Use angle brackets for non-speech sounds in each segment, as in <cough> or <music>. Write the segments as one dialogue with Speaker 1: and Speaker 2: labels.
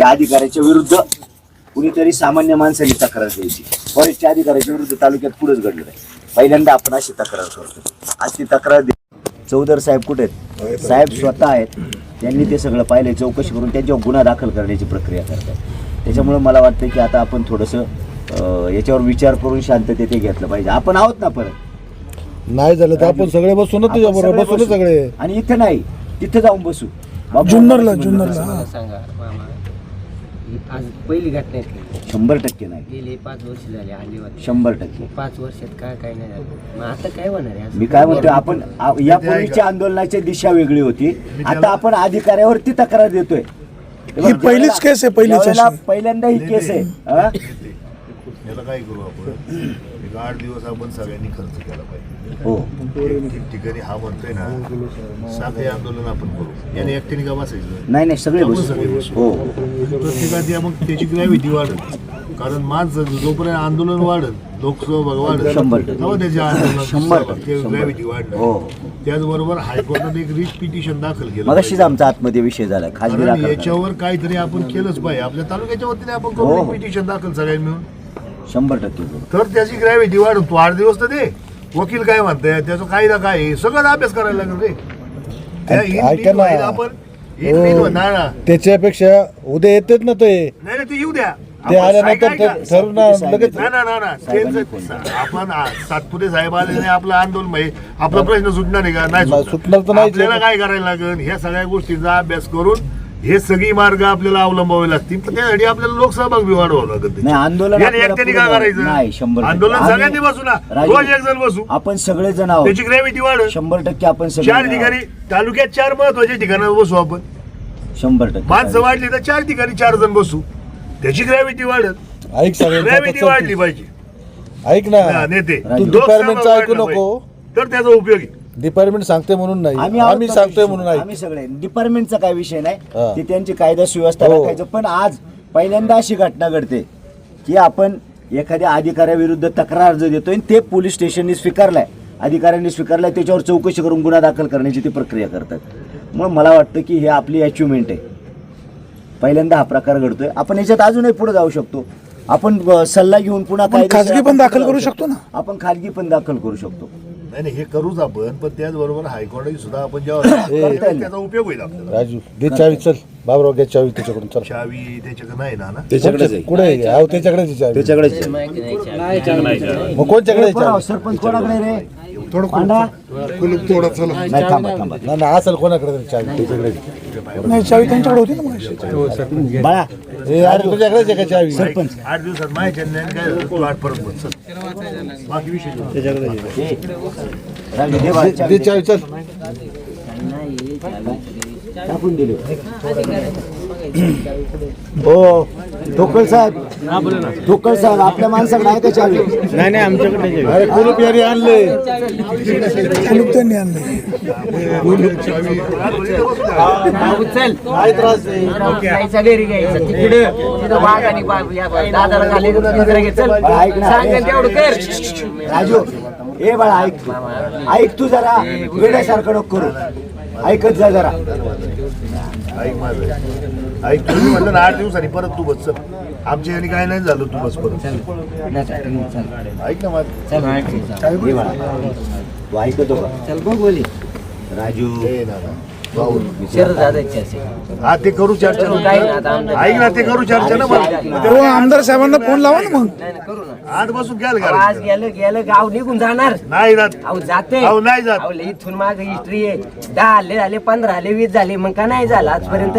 Speaker 1: या अधिकाऱ्याच्या विरुद्ध कुणीतरी सामान्य माणसाने तक्रार द्यायची. फॉरेस्टच्या अधिकाऱ्याच्या विरुद्ध तालुक्यात पुढेच घडलं नाही. पहिल्यांदा आपण अशी तक्रार करतो. आज ती तक्रार दे चौधर साहेब कुठे आहेत? साहेब स्वतः आहेत. त्यांनी ते सगळं पाहिलं चौकशी करून त्यांच्यावर गुन्हा दाखल करण्याची प्रक्रिया करतात त्याच्यामुळे मला वाटतं की आता आपण थोडंसं याच्यावर विचार करून शांततेत ते घेतलं पाहिजे. आपण आहोत ना परत.
Speaker 2: नाही झालं तर आपण सगळे बसू ना
Speaker 1: आपण
Speaker 2: तुझ्या बरोबर
Speaker 1: सगळे
Speaker 2: बसू. सगळे.
Speaker 1: आणि इथं नाही तिथं जाऊन बसू. बाबा,
Speaker 3: जुन्नरला जुन्नरला. हा.
Speaker 4: आज पहिली घटना आहे
Speaker 1: शंभर टक्के नाही.
Speaker 4: गेले पाच वर्ष झाले आलीवर
Speaker 1: शंभर टक्के.
Speaker 4: पाच वर्षात काय काय नाही झालं. मग आता काय होणार आहे? असं?
Speaker 1: मी काय म्हणतो आपण आ- यापूर्वीच्या आंदोलनाची दिशा वेगळी होती. आता आपण अधिकाऱ्यावरती तक्रार देतोय. हे
Speaker 3: ही पहिलीच केस आहे, पहिलीच अशी.
Speaker 1: पहिल्यांदा ही केस आहे हा?
Speaker 5: याला काय करू आपण? एक आठ दिवस आपण सगळ्यांनी खर्च केला पाहिजे.
Speaker 1: हो.
Speaker 5: हा म्हणतोय ना साखळी आंदोलन आपण करू. याने एकट्याने का
Speaker 1: नाही नाही सगळे बसू.
Speaker 5: बसू.
Speaker 1: हो.
Speaker 5: प्रत्येकाची मग त्याची ग्रॅव्हिटी वाढत कारण माणसं जोपर्यंत आंदोलन वाढत लोकसहभाग वाढत
Speaker 1: शंभर टक्के.
Speaker 5: तेव्हा त्याचे आंदोलन
Speaker 1: शंभर टक्के, शंभर.
Speaker 5: ग्रॅव्हिटी
Speaker 1: हो.
Speaker 5: त्याचबरोबर हायकोर्टात एक रिट पिटिशन दाखल केलं
Speaker 1: मगाशीच
Speaker 5: पाहिजे.
Speaker 1: आमचा आतमध्ये विषय झाला. खाजगी
Speaker 5: कारण
Speaker 1: दाखल
Speaker 5: याच्यावर काहीतरी आपण केलंच पाहिजे. आपल्या तालुक्याच्या वतीने आपण
Speaker 1: हो,
Speaker 5: करू.
Speaker 1: हो.
Speaker 5: पिटिशन दाखल सगळ्यांनी मिळून.
Speaker 1: शंभर टक्के.
Speaker 5: तर त्याची ग्रॅव्हिटी वाढून तू आठ दिवस तर दे. वकील काय म्हणताय त्याचा कायदा काय आहे सगळं अभ्यास करायला लागेल रे. त्या
Speaker 2: ऐक- ना.
Speaker 5: व्हायला आपण
Speaker 2: हो.
Speaker 5: ना.
Speaker 2: त्याच्यापेक्षा उद्या येतेच ना ते.
Speaker 5: नाही नाही, ते येऊ द्या.
Speaker 2: ते
Speaker 5: आपण
Speaker 2: आल्यानंतर ठरवून ना लगेच
Speaker 5: नाही ना ना ना.
Speaker 1: साहेबांनी
Speaker 5: त्यांचं- आपण आ- सातपुते साहेब आले नाही आपलं आंदोलन म्हणजे आपला प्रश्न सुटणार नाही का? नाही
Speaker 2: नाही, सुटणार. तर नाहीच.
Speaker 5: आपल्याला काय करायला लागेल? ह्या सगळ्या गोष्टींचा अभ्यास करून हे सगळी मार्ग आपल्याला अवलंबावे लागतील. पण त्यासाठी आपल्याला लोकसहभाग बी वाढवावं लागत
Speaker 1: नाही. आंदोलन
Speaker 5: याने
Speaker 1: आपल्याला
Speaker 5: एकट्याने काय
Speaker 1: जाऊ- नाही शंभर
Speaker 5: करायचं
Speaker 1: टक्के.
Speaker 5: आंदोलन
Speaker 1: आम्ही-
Speaker 5: सगळ्यांनी बसू ना.
Speaker 1: राजू,
Speaker 5: रोज एक जण बसू.
Speaker 1: आपण सगळे जण आहोत.
Speaker 5: त्याची ग्रॅव्हिटी वाढ.
Speaker 1: शंभर टक्के आपण सगळे
Speaker 5: चार
Speaker 1: जण
Speaker 5: ठिकाणी
Speaker 1: आहोत.
Speaker 5: तालुक्यात चार महत्त्वाच्या ठिकाणावर बसू आपण.
Speaker 1: शंभर टक्के.
Speaker 5: माणसं वाढली तर चार ठिकाणी चार जण बसू. त्याची ग्रॅव्हिटी वाढत
Speaker 2: ऐक सगळ्यांचं
Speaker 5: ग्रॅव्हिटी वाढली
Speaker 2: चल
Speaker 5: पाहिजे.
Speaker 2: तू. ऐक ना.
Speaker 5: नेते.
Speaker 1: तू
Speaker 2: डिपार्टमेंटचं ऐकू
Speaker 5: वाढलं
Speaker 2: नको.
Speaker 5: पाहिजे. तर त्याचा उपयोग आहे.
Speaker 2: डिपार्टमेंट सांगते म्हणून नाही.
Speaker 1: आम्ही आहोत
Speaker 2: आम्ही
Speaker 1: ना
Speaker 2: सांगतोय. म्हणून
Speaker 1: आम्ही सगळे. डिपार्टमेंटचा काय विषय नाही. ते त्यांची कायदा सुव्यवस्था
Speaker 2: हो.
Speaker 1: राखायचं. पण आज पहिल्यांदा अशी घटना घडते की आपण एखाद्या अधिकाऱ्याविरुद्ध तक्रार अर्ज देतोय आणि ते पोलीस स्टेशनने स्वीकारलाय. अधिकाऱ्यांनी स्वीकारलाय त्याच्यावर चौकशी करून गुन्हा दाखल करण्याची ती प्रक्रिया करतात. मग मला वाटतं की हे आपली अचिव्हमेंट आहे. पहिल्यांदा हा प्रकार घडतोय. आपण याच्यात अजूनही पुढे जाऊ शकतो. आपण अ, सल्ला घेऊन पुन्हा
Speaker 3: आपण
Speaker 1: कायदेशीर
Speaker 3: खाजगी पण दाखल करू शकतो ना.
Speaker 1: आपण खाजगी पण दाखल करू शकतो.
Speaker 5: नाही नाही हे करूच आपण पण त्याचबरोबर हायकोर्टात सुद्धा आपण जेव्हा. त्याचा उपयोग होईल आपल्याला.
Speaker 2: राजू घे चावी चल. बाबराव घे चावी त्याच्याकडून चल.
Speaker 5: चावी त्याच्याकडे नाही ना ना?
Speaker 1: त्याच्याकडेच आहे.
Speaker 2: कुठे आहे? अहो त्याच्याकडेच आहे चावी.
Speaker 1: त्याच्याकडेच.
Speaker 2: मग कोणच्याकडे आहे
Speaker 1: कोणा-
Speaker 2: चावी?
Speaker 1: सरपंच कोणाकडे रे? पांडा? नाही थांबा थांबा.
Speaker 2: नाही नाही असेल कोणाकडे तरी चावी. त्याच्याकडे.
Speaker 3: नाही चावी त्यांच्याकडे होती ना
Speaker 1: बाळा
Speaker 2: हे अरे तुझ्याकडेच आहे का चावी
Speaker 1: सरपंच
Speaker 5: आठ दिवसात काय झालं, तू आठ परत बस. बाकी विषय नाही.
Speaker 1: दे चावी
Speaker 2: चल.
Speaker 1: टाकून दिले. हो ठोकळ साहेब. ठोकळ साहेब आपल्या माणसाकडे आहे का चावी नाही नाही आमच्याकडे
Speaker 2: अरे कुलूप याने आणले?
Speaker 3: कुलूप त्यांनी आणले?
Speaker 1: राजू ए बाळा ऐक. तू. ऐक तू जरा. वेड्यासारखं नको करू. ऐकत जा जरा.
Speaker 5: ऐक माझं ऐक तुम्ही म्हणलं ना आठ दिवसांनी परत तू बस चल. आमच्या यांनी काय नाही झालं तू बस परत. ऐक ना माझं
Speaker 1: तू ऐकतो का?
Speaker 4: चल बघ बोली.
Speaker 1: राजू.
Speaker 5: ए ना.
Speaker 4: शरद दादाची असेल
Speaker 5: हा ते करू चर्चा.
Speaker 4: आता आमदार-
Speaker 5: ऐक ना ते करू चर्चा ना मग
Speaker 3: आमदार साहेबांना फोन लावा ना मग.
Speaker 4: नाही नाही, करू ना.
Speaker 5: आठ बसून घ्याल
Speaker 4: अहो, आज
Speaker 5: का
Speaker 4: गेलं गेलं गाव निघून जाणार.
Speaker 5: नाही
Speaker 4: अहो जाते.
Speaker 5: अहो, नाही जात.
Speaker 4: अहो, इथून माग हिस्ट्री आहे. दहा आले झाले पंधरा आले वीस झाले मग का नाही झालं आजपर्यंत?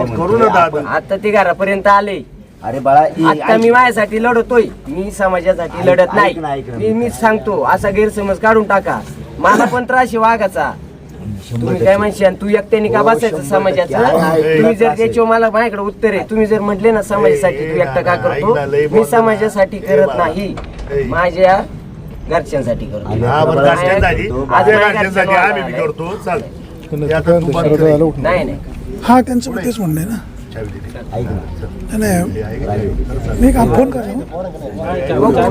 Speaker 5: मग करू ना दादा.
Speaker 4: आता ते घरापर्यंत आले.
Speaker 1: अरे बाळा
Speaker 4: आता. मी माझ्यासाठी लढतोय. मी समाजासाठी लढत
Speaker 1: ऐक ना,
Speaker 4: नाही
Speaker 1: ऐक ना.
Speaker 4: मी मीच सांगतो असा गैरसमज काढून टाका. मला पण त्रास आहे वाघाचा. तुम्ही काय म्हणशान तू एकट्याने का
Speaker 1: हो,
Speaker 4: बसायचं. समाजाचं. तुम्ही जर त्याच्यावर मला माझ्याकडे उत्तर आहे तुम्ही जर म्हटले ना समाजासाठी तू एकटा का करतो मी. समाजासाठी करत. नाही. माझ्या घरच्यांसाठी करतो
Speaker 5: हा
Speaker 1: आज.
Speaker 4: नाही नाही
Speaker 3: हा त्यांचं तेच म्हणणं आहे ना. नाही, फोन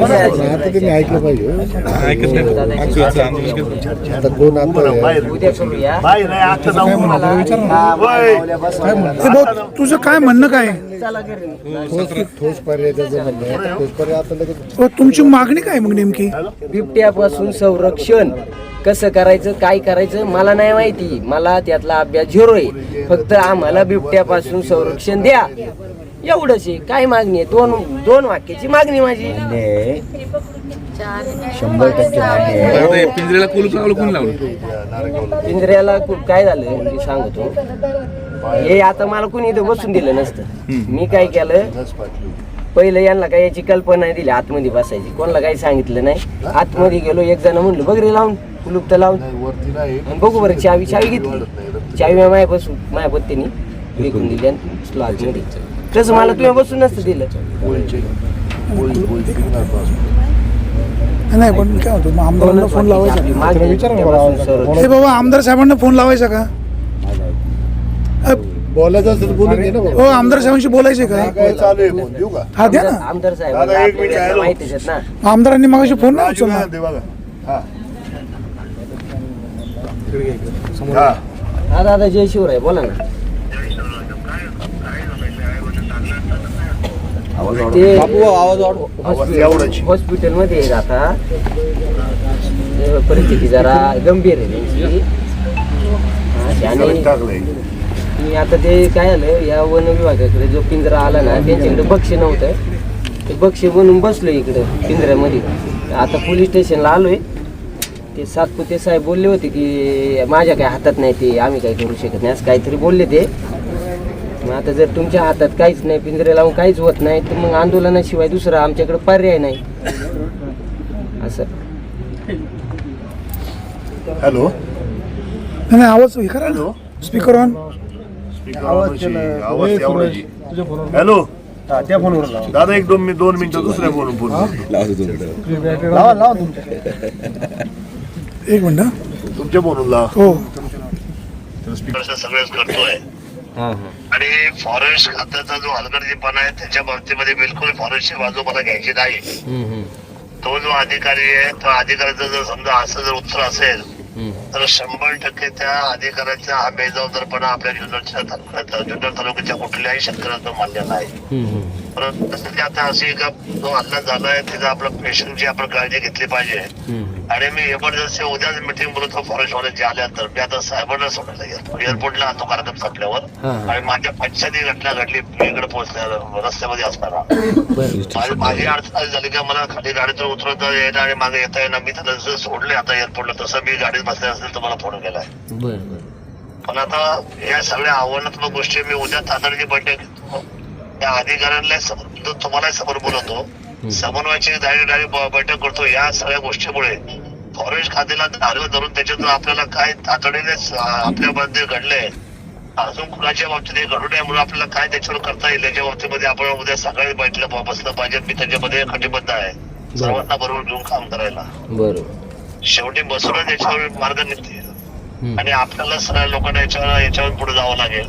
Speaker 2: आता त्यांनी ऐकलं पाहिजे आता कोण
Speaker 3: तुझं काय म्हणणं काय?
Speaker 2: ठोस पर्याय त्याचं म्हणणं आहे. ठोस पर्याय आता लगेच
Speaker 3: तुमची मागणी काय मग नेमकी?
Speaker 4: बिबट्यापासून संरक्षण. कसं करायचं काय करायचं मला नाही माहिती. मला त्यातला अभ्यास झिरो आहे. फक्त आम्हाला बिबट्यापासून संरक्षण द्या. एवढंच आहे. काय मागणी आहे? दोन दोन वाक्याची मागणी माझी.
Speaker 1: आहे. शंभर टक्के मान्य आहे.
Speaker 6: आता हे पिंजऱ्याला कुलूप लावलं कोण लावलं?
Speaker 4: पिंजऱ्याला काय झालं? मी सांगतो. हे आता मला कुणी इथं बसून दिलं नसतं. मी काय केलं? पहिलं यांना काय याची कल्पना नाही दिली. आतमध्ये बसायची. कोणाला काही सांगितलं नाही. आतमध्ये गेलो एक जण म्हणलं बघ रे लावून. कुलूप तर लावून
Speaker 5: वरती नाही
Speaker 4: आणि बघू बरं चावी चावी घेतली. चावी मी माया बसून माझ्या पत्तीने विकून दिली. आणि बसलो आतमध्ये तसं मला तुम्ही बसून नसतं दिलं.
Speaker 3: नाही पण मी काय मग आमदारांना फोन लावायचा
Speaker 4: आपली
Speaker 2: विचारा.
Speaker 3: हे बाबा आमदार साहेबांना फोन लावायचा का?
Speaker 2: बोलायचं असेल बोलून घे ना
Speaker 3: हो आमदार साहेबांशी बोलायचे का?
Speaker 5: काय चालू आहे फोन? देऊ का?
Speaker 3: हा द्या ना.
Speaker 4: आमदार साहेब
Speaker 5: दादा, एक मिनिट आहे.
Speaker 4: माहितीच आहेत ना.
Speaker 3: आमदारांनी मागाशी फोन नाही
Speaker 5: राजू
Speaker 3: उचलला
Speaker 5: आहे, दे. बघा हा. हा
Speaker 4: हा दादा जय शिवराय बोला ना ते
Speaker 5: आवाज एवढाच
Speaker 4: हॉस्पिटलमध्ये आता ते परिस्थिती जरा गंभीर आहे त्यांची हा,
Speaker 5: टाकलंय
Speaker 4: मी आता ते काय झालं या वन विभागाकडे जो पिंजरा आला ना त्यांच्याकडे बक्षी नव्हतं ते बक्षी बनून बसलो इकडं पिंजऱ्यामध्ये आता पोलीस स्टेशनला आलोय ते सातपुते साहेब बोलले होते की माझ्या काय हातात नाही ते आम्ही काही करू शकत नाही असं काहीतरी बोलले ते. मग आता जर तुमच्या हातात काहीच नाही पिंजरे लावून काहीच होत नाही तर मग आंदोलनाशिवाय दुसरा आमच्याकडे पर्याय नाही. असं.
Speaker 5: हॅलो.
Speaker 3: नाही आवाज हे करा ना. स्पीकर ऑन
Speaker 5: आवाज एवढाची हॅलो. दादा एक दोन मी दोन मिनिटं दुसऱ्या फोन फोन
Speaker 3: एक मिनिट हा.
Speaker 5: तुमच्या फोनला
Speaker 3: हो.
Speaker 7: सगळंच करतोय. आणि फॉरेस्ट खात्याचा जो हलगर्जीपणा आहे त्याच्या बाबतीमध्ये बिलकुल फॉरेस्टची बाजू मला घ्यायची नाही. तो जो अधिकारी आहे तो अधिकाऱ्याचं जर समजा असं जर उत्तर असेल तर शंभर टक्के त्या अधिकाऱ्याचा हा बेजबाबदारपणा आपल्या जुन्नरच्या तालुक्यात जुन्नर तालुक्याच्या कुठल्याही शेतकऱ्याचा मान्य नाही. परंतु आता अशी आहे का जो हल्ला झालाय त्याचा आपलं पेशंटची आपण काळजी घेतली पाहिजे. आणि मी एमर्जन्सी उद्याच मिटिंग बोलतो फॉरेस्ट जे आल्यानंतर मी आता साहेबांना सोडायला गेलो. एअरपोर्टला आतो कार्यक्रम संपल्यावर आणि माझ्या पश्चात घटना घडली. मी इकडे पोहोचल्या रस्त्यामध्ये असताना. माझी माझी अडचण अशी झाली का मला खाली गाडीतून उतरवता येणं आणि मागे येता येणं मी त्याला सोडले आता एअरपोर्टला तसं मी गाडीत बसले असेल तर मला फोन केलाय. पण आता या सगळ्या आव्हानात्मक गोष्टी मी उद्या तातडीची बैठक त्या अधिकाऱ्यांना तुम्हाला समोर बोलवतो समन्वयाची डायरेक्ट डायरेक्ट बैठक करतो. या सगळ्या गोष्टीमुळे फॉरेस्ट खात्याला धारलं धरून त्याच्यातून आपल्याला काय तातडीने स- आपल्या मध्ये घडलंय. अजून कुणाच्या बाबतीत हे घडू नये म्हणून आपल्याला काय त्याच्यावर करता येईल याच्या बाबतीमध्ये आपण उद्या सकाळी बैठला बसलं पाहिजे. मी त्याच्यामध्ये कटिबद्ध आहे. सर्वांना बरोबर घेऊन काम करायला.
Speaker 4: बरोबर
Speaker 7: शेवटी बसूनच याच्यावर मार्ग निघतील आणि आपल्याला सगळ्या लोकांना याच्यावर याच्यावर पुढे जावं लागेल.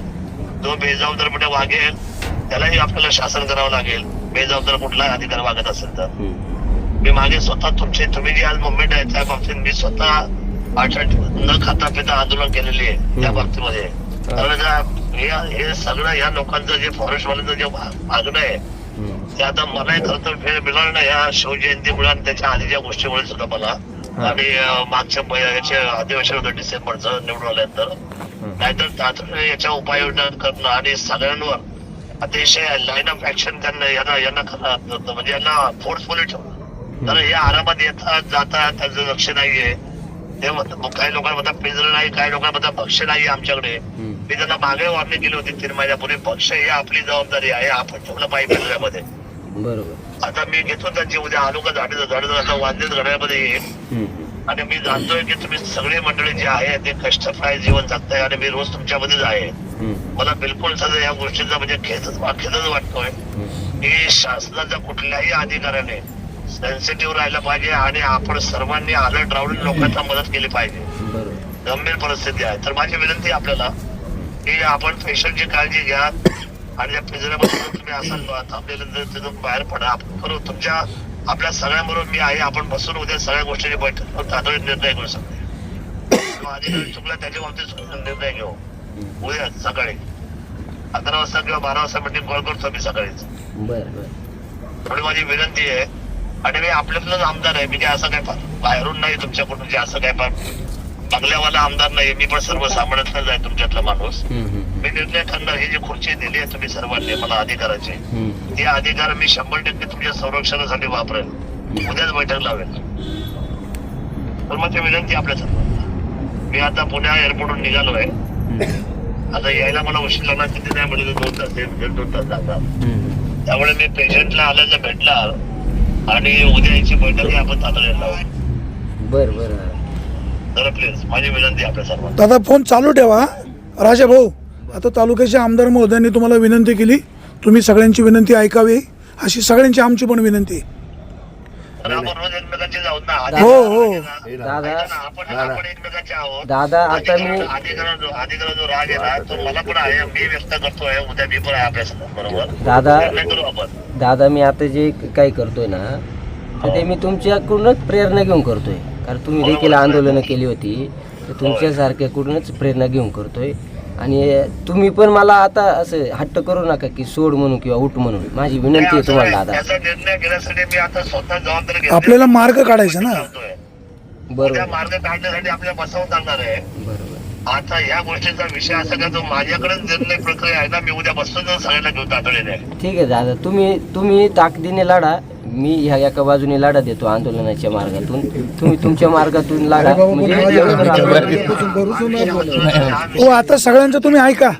Speaker 7: जो बेजबाबदारपणे वागेल त्यालाही आपल्याला शासन करावं लागेल. बेजबाबदार कुठला अधिकार वागत असेल तर. मी मागे स्वतः तुमचे तुम्ही जी आज मुवमेंट आहे त्या बाबतीत मी स्वतः आठ आठ न खाता पिता आंदोलन केलेली आहे त्या बाबतीमध्ये. कारण हे सगळं या लोकांचं जे फॉरेस्ट वाल्यांचं जे मागणं आहे ते आता मलाही खरं तर वेळ मिळाला नाही. या शिवजयंतीमुळे आणि त्याच्या आधीच्या गोष्टीमुळे सुद्धा मला. आणि मागच्या याचे अधिवेशन होतं डिसेंबरचं निवडून आल्यानंतर. नाहीतर तातडीने याच्या उपाययोजना करणं आणि सगळ्यांवर अतिशय लाईन ऑफ ऍक्शन त्यांना यांना यांना म्हणजे यांना फोर्सफुली ठेवणं. तर हे आरामात येतात जातात त्यांचं लक्ष नाहीये. ते काही लोकांना म्हणतात पिंजरं नाही काही लोकांना म्हणतात पक्ष नाही आमच्याकडे. मी त्यांना मागे वार्निंग केली होती तीन महिन्यापूर्वी पक्ष ही आपली जबाबदारी आहे आपण ठेवलं पाहिजे पिंजऱ्यामध्ये.
Speaker 4: बरोबर.
Speaker 7: आता मी घेतो त्यांची उद्या आलो का झाडे झाडे आता वांदेच घड्यामध्ये येईल. आणि मी जाणतोय की तुम्ही सगळी मंडळी जी आहे ते कष्टप्राय जीवन जगताय आणि मी रोज तुमच्यामध्येच आहे. मला बिलकुल सध्या या गोष्टीचा म्हणजे खेदच खेदच वाटतोय. की शासनाच्या कुठल्याही अधिकाऱ्याने सेन्सिटिव्ह राहिलं पाहिजे आणि आपण सर्वांनी अलर्ट राहून लोकांना मदत केली पाहिजे. गंभीर परिस्थिती आहे. तर माझी विनंती आपल्याला की आपण पेशंटची काळजी घ्या आणि त्या पिंजऱ्यामध्ये तुम्ही असाल तर तिथून बाहेर पडा आपण करू. तुमच्या आपल्या सगळ्यांबरोबर मी आहे. आपण बसून उद्या सगळ्या गोष्टीची बैठक तातडीने निर्णय घेऊ शकतो. <coughs> अधिकारी चुकला त्याच्या बाबतीत निर्णय घेऊ. उद्या सकाळी अकरा वाजता किंवा बारा वाजता मिटिंग कॉल करतो मी सकाळीच.
Speaker 4: बरं बरं.
Speaker 7: थोडी माझी विनंती आहे आणि मी आपल्यातलंच आमदार आहे. मी काय असं काय बाहेरून नाही तुमच्याकडून जे असं काय फार बंगल्यावाला आमदार नाही मी पण सर्वसामान्यातलाच आहे तुमच्यातला माणूस. मी निर्णय ठरणार ही जी खुर्ची दिली आहे तुम्ही सर्वांनी मला अधिकाराची. ते अधिकार मी शंभर टक्के तुमच्या संरक्षणासाठी वापरेल. उद्याच बैठक लावेल. तर मग ते विनंती आपल्या सर्वांना. मी आता पुण्या एअरपोर्टवरून निघालोय. आता यायला मला उशीर लागला किती नाही म्हणजे दोन तास दोन तास जातात. त्यामुळे मी पेशंटला आल्याला भेटणार. आणि उद्या याची बैठक आपण तातडीने लावू
Speaker 4: बरं बरं
Speaker 7: तर प्लीज माझी विनंती आहे आपल्या सर्वांना.
Speaker 3: दादा फोन चालू ठेवा राजा भाऊ आता तालुक्याचे आमदार महोदयांनी तुम्हाला विनंती केली. तुम्ही सगळ्यांची विनंती ऐकावी अशी सगळ्यांची आमची पण विनंती आहे.
Speaker 7: तर आपण रोज एकमेकांचे जाऊ ना
Speaker 3: हो, हो.
Speaker 4: दादा.
Speaker 7: ऐका ना, आपण आपण एकमेकांचे आहोत.
Speaker 4: दादा आता मी
Speaker 7: अधिकारा अधिकारा जो अधिकारा जो राग आहे ना तो मला पण आहे. मी व्यक्त करतोय उद्या मी पण आहे आपल्यासमोर बरोबर?
Speaker 4: दादा
Speaker 7: निर्णय करू आपण?
Speaker 4: दादा मी आता जे काही करतोय ना तर ते मी तुमच्याकडूनच प्रेरणा घेऊन करतोय. कारण तुम्ही देखील आंदोलनं केली होती तर तुमच्यासारख्याकडूनच प्रेरणा घेऊन करतोय. आणि तुम्ही पण मला आता असं हट्ट करू नका की सोड म्हणून किंवा उठ म्हणून. माझी विनंती आहे तुम्हाला दादा.
Speaker 7: त्याचा निर्णय घेण्यासाठी मी आता स्वतः जबाबदारी घेतली.
Speaker 3: आपल्याला मार्ग काढायचा ना.
Speaker 7: त्या
Speaker 4: बरोबर.
Speaker 7: मार्ग काढण्यासाठी आपल्याला बसवून चालणार आहे.
Speaker 4: बरोबर.
Speaker 7: आता या गोष्टीचा विषय असा का जो माझ्याकडे निर्णय प्रक्रिया आहे ना मी उद्या बसतो तर सगळ्यांना घेऊन तातडीने
Speaker 4: ठीक आहे दादा. तुम्ही तुम्ही ताकदीने लढा. मी ह्या एका बाजूने लढा देतो आंदोलनाच्या मार्गातून. तुम्ही तुमच्या मार्गातून लढा. म्हणजे आंदोलन-
Speaker 3: हो आता सगळ्यांचं तुम्ही ऐका.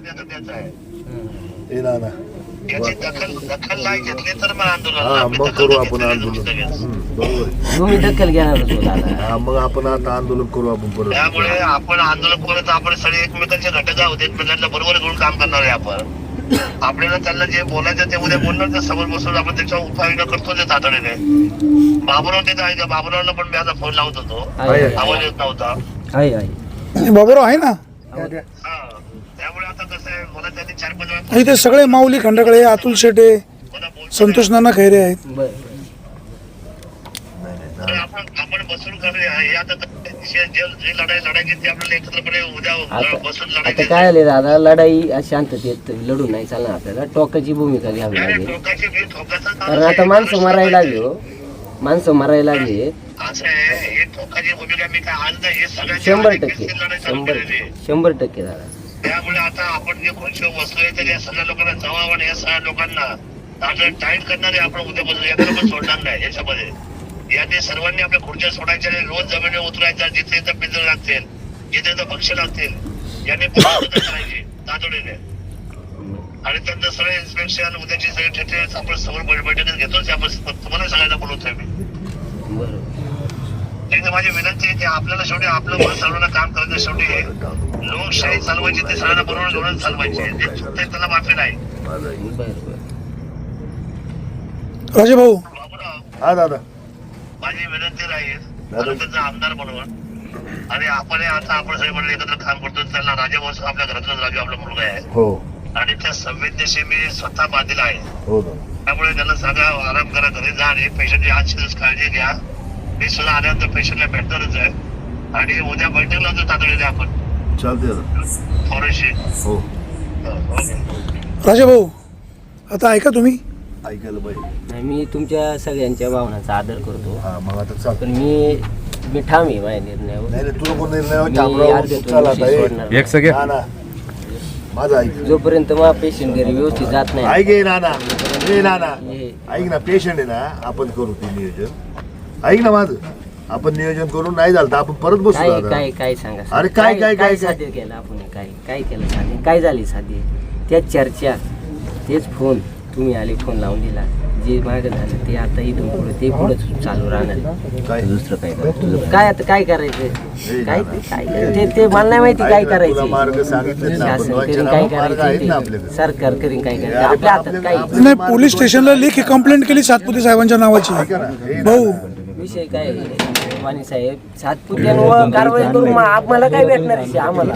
Speaker 7: याची दखल दखल नाही घेतली तर मग आंदोलन
Speaker 5: हा
Speaker 7: आम्ही
Speaker 5: मग करू आपण आंदोलन.
Speaker 7: लगेच.
Speaker 5: हम्म, बरोबर आहे.
Speaker 4: तुम्ही दखल घेणारच हो दादा
Speaker 5: हा मग आपण आता आंदोलन करू आपण परत.
Speaker 7: त्यामुळे आपण आंदोलन करत आपण सगळे एकमेकांचे घटक आहोत. एकमेकांना बरोबर घेऊन काम करणार आहे आपण. आपल्याला त्यांना जे बोलायचं ते उद्या बोलणार ते समोर बसून आपण त्याच्यावर उपाययोजना करतो ते तातडीने. बाबुराव तिथं आहे का? बाबुरावला पण मी आता फोन लावत होतो. आवाज येत नव्हता.
Speaker 4: आहे आहे
Speaker 3: बाबूराव आहे ना?
Speaker 7: हा. त्यामुळे आता कसं आहे मला त्यांनी चार पाच वेळा
Speaker 3: इथे सगळे माऊली खंडाकडे अतुल शेटे
Speaker 7: मला बोलतो
Speaker 3: संतोष नाना खैरे आहेत.
Speaker 4: बरं
Speaker 7: आपण आपण बसून करूया हे आता
Speaker 4: आता काय आले दादा? लढाई शांततेत लढून नाही चालणार आपल्याला. टोकाची भूमिका घ्यावी लागेल. कारण आता. माणसं मारायला लागली हो. माणसं मारायला लागली
Speaker 7: हे हे
Speaker 4: शंभर टक्के शंभर. शंभर टक्के दादा.
Speaker 7: त्यामुळे आता आपण जे खुर्चीवर बसलोय तर या सगळ्या लोकांना जवळ आणि या सगळ्या लोकांना आपल्याला टाईट करणारे आपण उद्या बसून याकडे पण सोडणार नाही याच्यामध्ये. याने सर्वांनी आपल्या खुर्च्या सोडायच्या आणि रोज जमिनीवर उतरायच्या जिथे इथं पिंजर लागतील जिथे इथं पक्ष लागतील याने करायची तातडीने. आणि त्यांचं सगळं इन्स्पेक्शन उद्याची सगळी डिटेल्स आपण समोर बैठ- बैठकीत घेतोच. आपण तुम्हाला सगळ्यांना बोलवतोय मी. एकदा माझी विनंती आहे की आपल्याला शेवटी आपलं मन सर्वांना काम करायचं शेवटी लोकशाही चालवायची ते सगळ्यांना बरोबर घेऊन चालवायची जे त्याला माफी नाही.
Speaker 3: राजे भाऊ
Speaker 5: हा दादा.
Speaker 7: माझी विनंती राहील. तालुक्याचा आमदार म्हणून. आणि आपण हे आता आपण सगळे म्हणले एकत्र काम करतो त्यांना राजा आपल्या घरातलाच राजू आपला मुलगा आहे.
Speaker 5: हो.
Speaker 7: आणि त्या संवेदनेशी मी स्वतः बांधील आहे.
Speaker 5: हो
Speaker 7: त्यामुळे त्यांना सांगा आराम करा घरी जा आणि पेशंटची आजची दिवस काळजी घ्या. मी सुद्धा आल्यानंतर पेशंटला भेटणारच आहे. आणि उद्या बैठक लावतो तातडीने आपण.
Speaker 5: चालते दादा.
Speaker 7: थोडीशी
Speaker 5: हो.
Speaker 7: ओके
Speaker 3: राजे भाऊ आता ऐका तुम्ही.
Speaker 5: ऐकायला पाहिजे
Speaker 4: नाही मी तुमच्या सगळ्यांच्या भावनांचा आदर करतो.
Speaker 5: हा मग आता चाल.
Speaker 4: पण मी मी ठाम आहे माझ्या निर्णयावर.
Speaker 5: नाही नाही तुला कोण निर्णय
Speaker 4: मी
Speaker 5: चामराव
Speaker 4: अर्ध्यातून
Speaker 5: चाल आता
Speaker 4: विषय
Speaker 5: ए.
Speaker 4: सोडणार
Speaker 6: एक सगळे
Speaker 5: ना ना. माझं ऐक.
Speaker 4: जोपर्यंत मग पेशंट घरी व्यवस्थित जात नाही.
Speaker 5: ऐक ये नाना ए नाना
Speaker 4: हे-
Speaker 5: ऐक ना पेशंट आहे ना आपण करू ते नियोजन. ऐक ना माझं. आपण नियोजन करून नाही झालं तर आपण परत बसू
Speaker 4: काय
Speaker 5: दादा.
Speaker 4: काय काय सांगा?
Speaker 5: अरे काय- काय- काय- काय?
Speaker 4: साध्य केलं आपण काय काय केलं साध्य? काय झाली साध्य? त्याच चर्चा तेच फोन. तुम्ही आले फोन लावून दिला. जे मागं झालं ते आता इथून पुढे ते पुढे चालू राहणार
Speaker 5: काय?
Speaker 4: दुसरं काय करायचं? काय? आता काय करायचं? काय
Speaker 5: दादा.
Speaker 4: काय ते ते मला नाही माहिती काय
Speaker 5: तुला
Speaker 4: करायचं
Speaker 5: मार्ग सांगितले ना आपण
Speaker 4: शासन
Speaker 5: दोनच्या
Speaker 4: करीन काय
Speaker 5: नावावर मार्ग आहेत ना
Speaker 4: करायचं
Speaker 5: आपल्याकडे.
Speaker 4: ते सरकार करीन काय करायचं. आपल्या हातात काही
Speaker 5: आपल्या-
Speaker 3: नाही पोलीस स्टेशनला लेखी कंप्लेंट केली सातपुते साहेबांच्या नावाची.
Speaker 5: ऐका ना, हे
Speaker 3: भाऊ.
Speaker 4: विषय काय आहे, वाणी साहेब सातपुत्यांवर कारवाई करून मग आम्हाला काय भेटणार आहे? आम्हाला.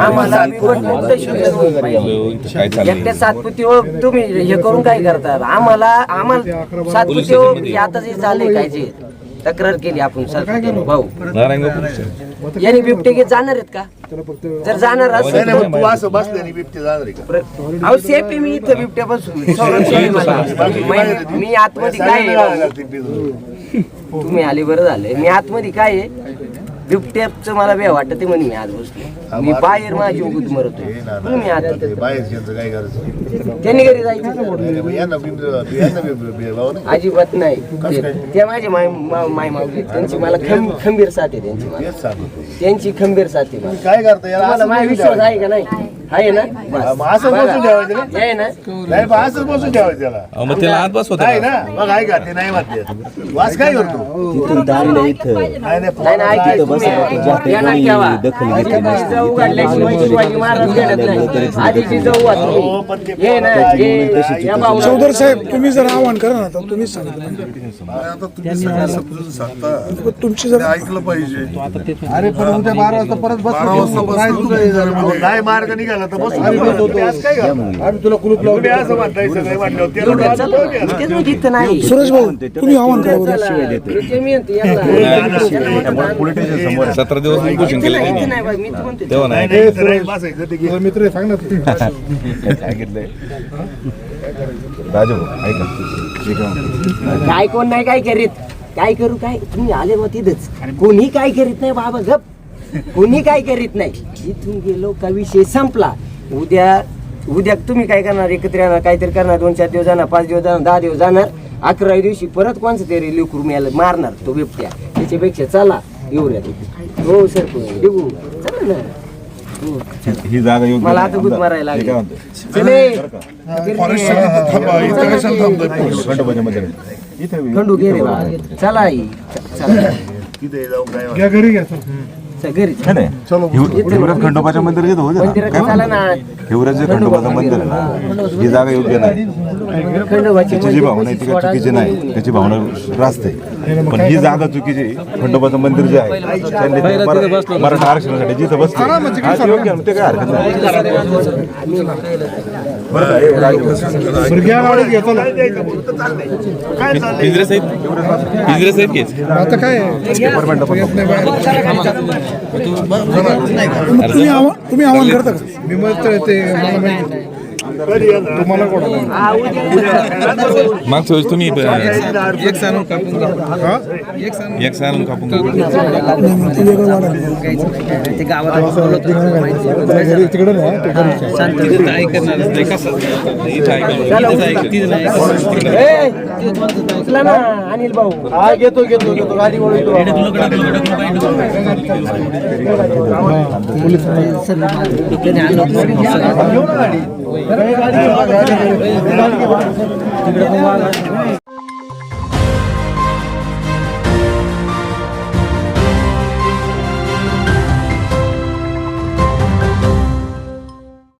Speaker 4: आम्हाला बिकट मुक्त शिक्षण होईल पाहिजे. एकट्या सातपुतीवर तुम्ही हे करून काय करतात? आम्हाला आम्हाला सातपुतीवर आता जे चाललंय काय जे तक्रार केली आपण सातपुतीवर. भाऊ. यांनी बिबटे घेत जाणार आहेत का? जर जाणार
Speaker 5: नाही
Speaker 4: असेल
Speaker 5: नाही, मग तू असं बसले आणि बिबटे जाणार आहे का?
Speaker 4: तर- अहो सेफ आहे मी इथं संरक्षण <laughs> आहे मला. मी- मी आतमध्ये काय आहे? तुम्ही आले बरं झालं. मी आतमध्ये काय आहे? बिबट्याचं मला बे वाटत ते म्हणे मी आज बसलो. मी बाहेर माझी उगत मरतोय. तुम्ही आत
Speaker 5: काय करायचं?
Speaker 4: त्यांनी घरी जायचं. अजिबात नाही. ते- ते माझे माय माय मावले त्यांची मला खंबीर साथ आहे त्यांची त्यांची खंबीर साथ आहे मला.
Speaker 5: काय करता?
Speaker 4: माझा विश्वास. आहे का नाही? आहे ना? बस.
Speaker 5: मग असं बसून ठेवायचं का?
Speaker 4: आहे ना.
Speaker 5: नाही मग असंच बसून ठेवायचं त्याला
Speaker 6: अहो, मग त्याला आत बसवता
Speaker 5: नाही ना. मग आहे का ते नाही म्हणते. वास काय करतो?
Speaker 1: तिथून दारीला इथं.
Speaker 5: नाही नाही
Speaker 4: नाही नाही ऐका
Speaker 1: तिथं बसा,
Speaker 4: तुम्ही
Speaker 1: ज्या
Speaker 4: ध्यानात
Speaker 1: ठिकाणी
Speaker 4: ठेवा.
Speaker 1: दखल घेतली
Speaker 4: आधीची जाऊ उघडल्याशिवाय शिवाजी महाराज घडत नाही. आधीची जाऊ आता
Speaker 5: हो, पण ते
Speaker 4: हे ना हे या भावना-
Speaker 3: चौधर साहेब तुम्ही जर आव्हान करा ना तर सांगा.
Speaker 8: आता तुम्ही सगळे समजून सांगता.
Speaker 3: तुमची जर
Speaker 8: ते ऐकलं पाहिजे.
Speaker 2: अरे पण उद्या बारा वाजता परत बस
Speaker 8: बारा वाजता
Speaker 5: नाही मार्ग तर बसून?
Speaker 2: आम्ही तुला कुलूप
Speaker 5: असं म्हणताय सगळे ना.
Speaker 4: नाही.
Speaker 3: सुरेश भाऊ तुम्ही आव्हान करा बरं.
Speaker 4: म्हणतात
Speaker 6: सतरा दिवस उपोषण
Speaker 4: इथं
Speaker 6: केलं
Speaker 4: नाही,
Speaker 6: त्यांनी.
Speaker 4: इथं नाही बाई, मी तर म्हणते
Speaker 6: तेव्हा
Speaker 5: नाही.
Speaker 6: नाही
Speaker 5: नाही इथं नाही बसायचं ते घे.
Speaker 2: तुझा मित्र आहे, सांग ना तू. <laughs>
Speaker 4: काय कोण नाही काय करीत? काय करू काय? तुम्ही आले मग तिथंच. कोणी काय करीत नाही बाबा गप. कोणी काय करीत नाही. इथून गेलो का विषय संपला. उद्या उद्या तुम्ही काय करणार? एकत्र येणार काहीतरी करणार दोन चार दिवस जाणार पाच दिवस जाणार दहा दिवस जाणार अकराव्या दिवशी परत कोणचं तरी लेकरू मिळालं मारणार तो बिबट्या. त्याच्यापेक्षा चला येऊया हो सर. देऊ चला ना. हो, चला.
Speaker 1: ही जागा योग्य
Speaker 4: मला
Speaker 1: नाही.
Speaker 4: आता गुद मारायला
Speaker 1: हे
Speaker 4: लागली? चले.
Speaker 8: फॉरेस्ट थांबा इथं कशाला थांबताय? पोलीस
Speaker 1: खंडोबाच्या मध्ये इथं
Speaker 4: खंडू घे रे बाबा चला आई. चला.
Speaker 2: घ्या घरी घ्या
Speaker 1: नाही, नाही. हिव- हिवरज खंडोबाच्या मंदिर ना? काय
Speaker 4: ना.
Speaker 1: हिवरज जे खंडोबाचं मंदिर आहे ना? ही जागा योग्य नाही.
Speaker 4: खंडोबाची
Speaker 1: त्याची जी भावना आहे ती काही चुकीची नाही. त्याची भावना रास्त आहे. पण ही जागा चुकीची आहे. खंडोबाचं मंदिर जे आहे त्यांनी ते मरा- मराठा आरक्षणासाठी जिथं बसते हा, ते योग्य आहे. ते काय हरकत नाही. हे
Speaker 6: पिंजरे साहेब? पिंजरे साहेब घ्यायचे
Speaker 2: आता काय?
Speaker 3: तुम्ही आव्हान करता का?
Speaker 2: मी मस्त ते. मला माहिती? तुम्हाला?
Speaker 6: मागच्या वेळेस तुम्ही एक सारून कापून घ्या. एक सारून कापून
Speaker 3: ते वेगळं वाढायला
Speaker 2: त्या घरी तिकडे नाही ते घरीच आहे.
Speaker 6: तिथं ऐकणारच नाही कसं इथं ऐकणार इथंच ऐकलं.
Speaker 4: ए, उचला ना अनिल भाऊ
Speaker 2: हा घेतो घेतो घेतो गाडी वळवतो पोलीस